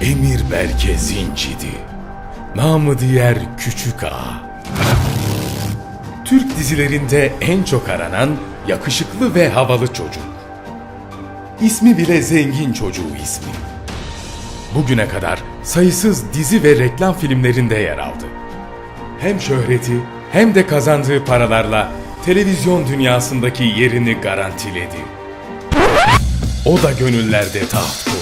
Emir Berke Zincidi. Namı diğer Küçük Ağa. Türk dizilerinde en çok aranan yakışıklı ve havalı çocuk. İsmi bile zengin çocuğu ismi. Bugüne kadar sayısız dizi ve reklam filmlerinde yer aldı. Hem şöhreti hem de kazandığı paralarla televizyon dünyasındaki yerini garantiledi. O da gönüllerde taht.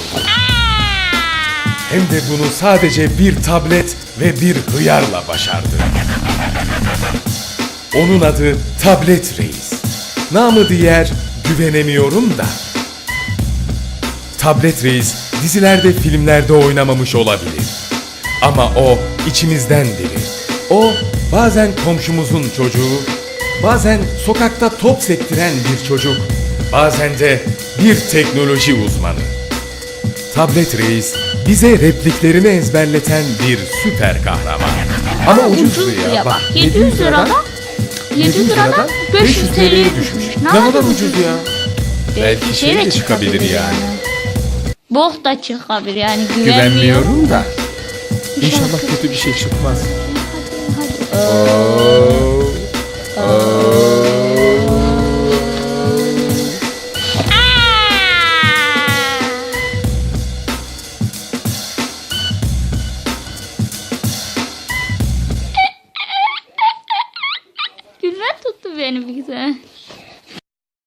Hem de bunu sadece bir tablet ve bir hıyarla başardı. Onun adı Tablet Reis. Namı diğer güvenemiyorum da. Tablet Reis dizilerde filmlerde oynamamış olabilir. Ama o içimizden biri. O bazen komşumuzun çocuğu, bazen sokakta top sektiren bir çocuk, bazen de bir teknoloji uzmanı. Tablet Reis bize repliklerini ezberleten bir süper kahraman. Ama ucuzdu ya. Bak 700 liradan 700 liradan 500 TL'ye düşmüş. Ne kadar ucuz ya. Belki şey de çıkabilir yani. Bok da çıkabilir yani Güvenmiyorum da. İnşallah kötü bir şey çıkmaz. Hadi. Güzel tuttu beni bir güzel.